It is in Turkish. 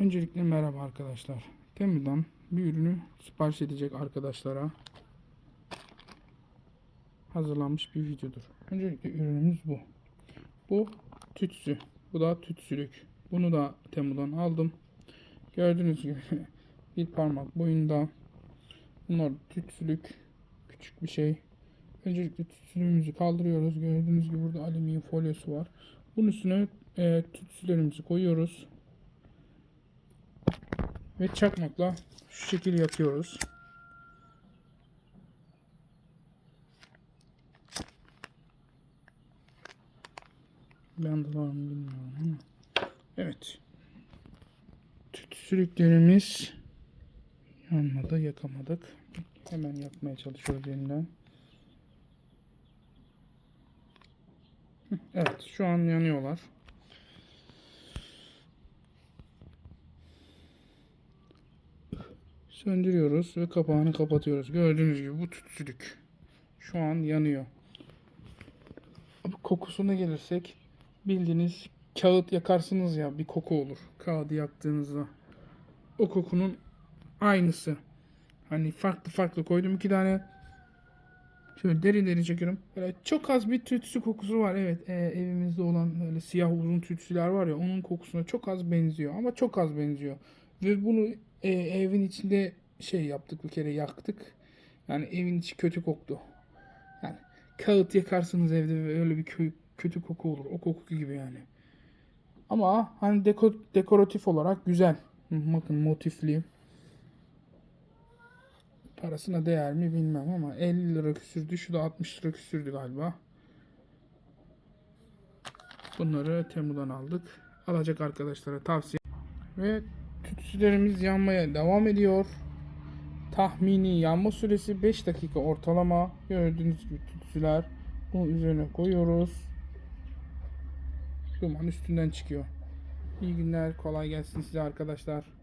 Öncelikle merhaba arkadaşlar. Temu'dan bir ürünü sipariş edecek arkadaşlara hazırlanmış bir videodur. Öncelikle ürünümüz bu. Bu tütsü. Bu da tütsülük. Bunu da Temu'dan aldım. Gördüğünüz gibi bir parmak boyunda. Bunlar tütsülük. Küçük bir şey. Öncelikle tütsülüğümüzü kaldırıyoruz. Gördüğünüz gibi burada alüminyum folyosu var. Bunun üstüne e, tütsülerimizi koyuyoruz. Ve çakmakla şu şekil yakıyoruz. Ben de var mı bilmiyorum ama. Evet. Tütsülüklerimiz yanmadı, yakamadık. Hemen yakmaya çalışıyoruz yeniden. Evet, şu an yanıyorlar. Söndürüyoruz ve kapağını kapatıyoruz. Gördüğünüz gibi bu tütsülük. Şu an yanıyor. Ama kokusuna gelirsek bildiğiniz kağıt yakarsınız ya bir koku olur. Kağıdı yaktığınızda. O kokunun aynısı. Hani farklı farklı koydum iki tane. Şöyle deri deri çekiyorum. Böyle çok az bir tütsü kokusu var. Evet e, evimizde olan böyle siyah uzun tütsüler var ya onun kokusuna çok az benziyor. Ama çok az benziyor. Ve bunu e, evin içinde şey yaptık bir kere yaktık. Yani evin içi kötü koktu. Yani kağıt yakarsınız evde ve öyle bir kö- kötü koku olur. O koku gibi yani. Ama hani deko, dekoratif olarak güzel. Bakın motifli. Parasına değer mi bilmem ama 50 lira küsürdü. Şu da 60 lira küsürdü galiba. Bunları Temu'dan aldık. Alacak arkadaşlara tavsiye. Ve tütsülerimiz yanmaya devam ediyor. Tahmini yanma süresi 5 dakika ortalama. Gördüğünüz gibi tütsüler. Bunu üzerine koyuyoruz. Duman üstünden çıkıyor. İyi günler. Kolay gelsin size arkadaşlar.